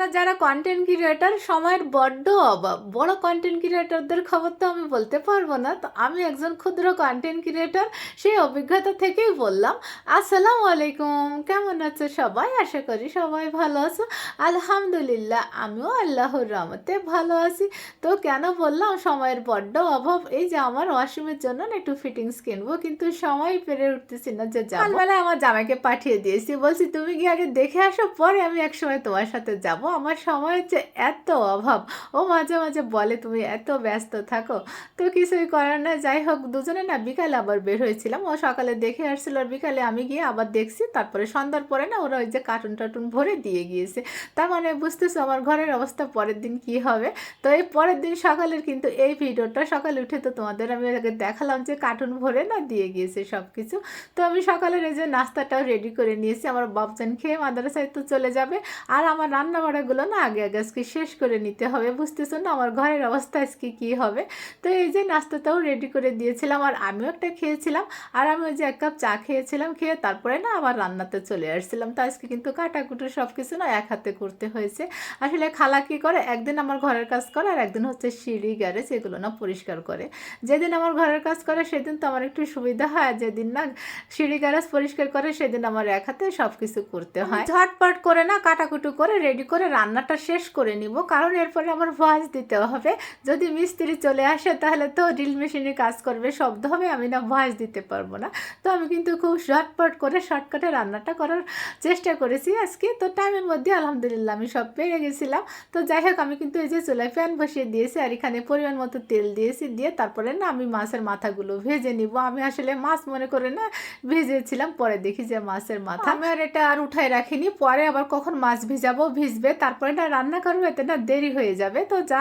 আমরা যারা content creator সময়ের বড্ড অভাব। বড় কন্টেন্ট ক্রিয়েটারদের খবর তো আমি বলতে পারব না। তো আমি একজন ক্ষুদ্র কন্টেন্ট ক্রিয়েটার সেই অভিজ্ঞতা থেকেই বললাম। আসসালামু আলাইকুম, কেমন আছো সবাই? আশা করি সবাই ভালো আছো। আলহামদুলিল্লাহ, আমিও আল্লাহর রহমতে ভালো আছি। তো কেন বললাম সময়ের বড্ড অভাব? এই যে আমার ওয়াশরুমের জন্য একটু ফিটিংস কিনবো, কিন্তু সময় পেরে উঠতেছি না যে যাব। আমার জামাইকে পাঠিয়ে দিয়েছি। বলছি, তুমি গিয়ে আগে দেখে আসো? পরে আমি এক সময় তোমার সাথে যাব। আমার সময় হচ্ছে এত অভাব। ও মাঝে মাঝে বলে, তুমি এত ব্যস্ত থাকো। তো কিছুই করার না যাই হোক, দুজনে না বিকালে আবার বের হয়েছিলাম। ও সকালে দেখে আসছিল, আর বিকালে আমি গিয়ে আবার দেখছি। তারপরে সন্ধ্যার পরে না ওরা ওই যে কার্টুন টার্টুন ভরে দিয়ে গিয়েছে। তার মানে বুঝতেছো আমার ঘরের অবস্থা, পরের দিন কি হবে? তো এই পরের দিন সকালের কিন্তু এই ভিডিওটা, সকালে উঠে তো তোমাদের আমি আগে দেখালাম যে কার্টুন ভরে না দিয়ে গিয়েছে সব কিছু তো আমি সকালের এই যে নাস্তাটাও রেডি করে নিয়েছি। আমার বাবজান খেয়ে মাদ্রাসায় তো চলে যাবে। আর আমার রান্না বাড়াগুলো না আগে আগে আজকে শেষ করে নিতে হবে। বুঝতেছো না আমার ঘরের অবস্থা আজকে কী হবে? তো এই যে নাস্তাটাও রেডি করে দিয়েছিলাম আর আমিও একটা খেয়েছিলাম। আর আমি ওই যে এক কাপ চা খেয়েছিলাম খেয়ে তারপরে না আবার রান্নাতে চলে আসছিলাম। তো আজকে কিন্তু কাটাকুটো সব কিছু না এক হাতে করতে হয়েছে। আসলে খালা কী করে? একদিন আমার ঘরের কাজ করে আর একদিন হচ্ছে সিঁড়ি গ্যারেজ এগুলো না পরিষ্কার করে। যেদিন আমার ঘরের কাজ করে সেদিন তো আমার একটু সুবিধা হয়। আর যেদিন না সিঁড়ি গ্যারেজ পরিষ্কার করে সেদিন আমার এক হাতে সব কিছু করতে হয়। ঝটপট করে না কাটাকুটু করে রেডি করে রান্নাটা শেষ করে নিব, কারণ এরপরে আমার ভয়েস দিতে হবে। যদি মিস্ত্রি চলে আসে, তাহলে তো ড্রিল মেশিনে কাজ করবে শব্দ হবে আমি না ভয়েস দিতে পারব না। তো আমি কিন্তু খুব ঝটপট করে শর্টকাটে রান্নাটা করার চেষ্টা করেছি আজকে। তো টাইমের মধ্যে আলহামদুলিল্লাহ আমি সব পেরে গেছিলাম। তো যাই হোক, আমি কিন্তু এই যে চুলায় ফ্যান বসিয়ে দিয়েছি, আর এখানে পরিমাণ মতো তেল দিয়েছি, দিয়ে তারপরে না আমি মাছের মাথাগুলো ভেজে নিব। আমি আসলে মাছ মনে করে না ভেজেছিলাম, পরে দেখি যে মাছের মাথা। আমি আর এটা আর উঠায় রাখিনি, পরে আবার কখন মাছ ভিজাবো, ভিজবে তারপরে না রান্না করব এতে না দেরি হয়ে যাবে। তো যা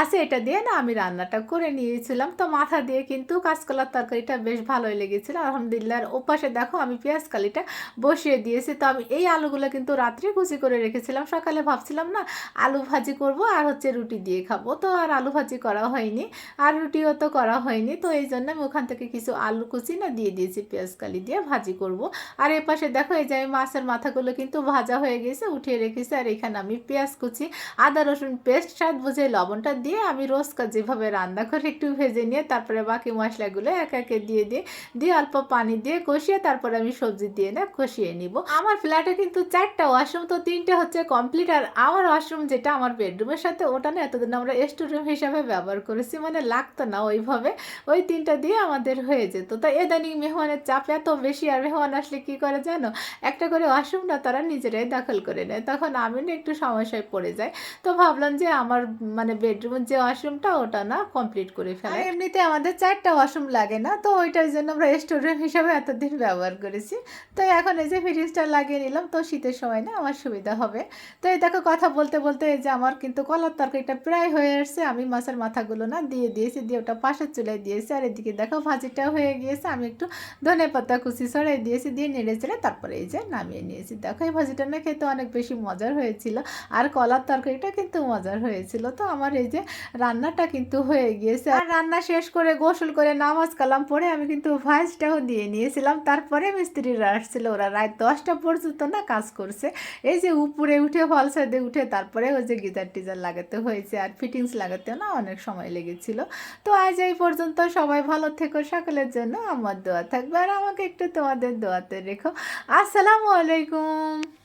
আছে এটা দিয়ে না আমি রান্নাটা করে নিয়েছিলাম। তো মাথা দিয়ে কিন্তু কাঁচকলার তরকারিটা বেশ ভালোই লেগেছিল। আলহামদুলিল্লাহ ওপাশে দেখো আমি পেঁয়াজ কালিটা বসিয়ে দিয়েছি। তো আমি এই আলুগুলো কিন্তু রাত্রে কুচি করে রেখেছিলাম। সকালে ভাবছিলাম না আলু ভাজি করব আর হচ্ছে রুটি দিয়ে খাব। তো আর আলু ভাজি করা হয়নি, আর রুটিও তো করা হয়নি। তো এই জন্য আমি ওখান থেকে কিছু আলু কুচি না দিয়ে দিয়েছি, পেঁয়াজ কালি দিয়ে ভাজি করব। আর এ পাশে দেখো এই যে আমি মাছের মাথাগুলো কিন্তু ভাজা হয়ে গেছে, উঠিয়ে রেখেছি। আর এখানে আমি পেঁয়াজ কুচি, আদা, রসুন পেস্ট, স্বাদ বুঝে লবণটা দিয়ে আমি রোজকার যেভাবে রান্না করে একটু ভেজে নিয়ে তারপরে বাকি মশলাগুলো এক একে দিয়ে দিয়ে দিয়ে অল্প পানি দিয়ে কষিয়ে তারপরে আমি সবজি দিয়ে না কষিয়ে নিব। আমার ফ্ল্যাটে কিন্তু চারটা ওয়াশরুম, তো তিনটে হচ্ছে কমপ্লিট। আর আমার ওয়াশরুম যেটা আমার বেডরুমের সাথে, ওটা না এতদিন আমরা স্টোরুম হিসাবে ব্যবহার করেছি মানে লাগতো না ওইভাবে। ওই তিনটা দিয়ে আমাদের হয়ে যেত। তো এদানিং মেহমানের চাপ এত বেশি, আর মেহমান আসলে কি করে জানো? একটা করে ওয়াশরুম না তারা নিজেরাই দখল করে নেয়। তখন আমি না একটু সমস্যায় পড়ে যায়। তো ভাবলাম যে আমার মানে বেডরুমের যে ওয়াশরুমটা ওটা না কমপ্লিট করে ফেলে। এমনিতে আমাদের চারটা ওয়াশরুম লাগে না, তো ওইটার জন্য আমরা স্টোরুম হিসাবে এতদিন ব্যবহার করেছি। তো এখন এই যে ফ্রিজটা লাগিয়ে নিলাম, তো শীতের সময় না আমার সুবিধা হবে। তো এই দেখো কথা বলতে বলতে এই যে আমার কিন্তু কলার তরকারিটা প্রায় হয়ে আসছে। আমি মাছের মাথাগুলো না দিয়ে দিয়েছি, দিয়ে ওটা পাশের চুলায় দিয়েছি। আর এদিকে দেখো ভাজিটা হয়ে গিয়েছে। আমি একটু ধনে পাতা কুচি ছড়াই দিয়েছি, দিয়ে নেড়ে চেড়ে তারপরে এই যে নামিয়ে নিয়েছি। দেখো এই ভাজিটা না খেতে অনেক বেশি মজার হয়েছিল। আর কলার তরকারিটা কিন্তু মজার হয়েছিল। তো আমার এই যে রান্নাটা কিন্তু হয়ে গিয়েছে। আর রান্না শেষ করে গোসল করে নামাজ কালাম পরে আমি কিন্তু ভাইসটাও দিয়ে নিয়েছিলাম। তারপরে মিস্ত্রিরা আসছিল। ওরা রাত দশটা পর্যন্ত না কাজ করছে। এই যে উপরে উঠে ফল সাইডে উঠে, তারপরে ওই যে গিজার টিজার লাগাতে হয়েছে আর ফিটিংস লাগাতেও না অনেক সময় লেগেছিল। তো আজ এই পর্যন্ত সবাই ভালো থেকো, সকলের জন্য আমার দোয়া থাকবে। আর আমাকে একটু তোমাদের দোয়াতে রেখো। আসসালামু আলাইকুম।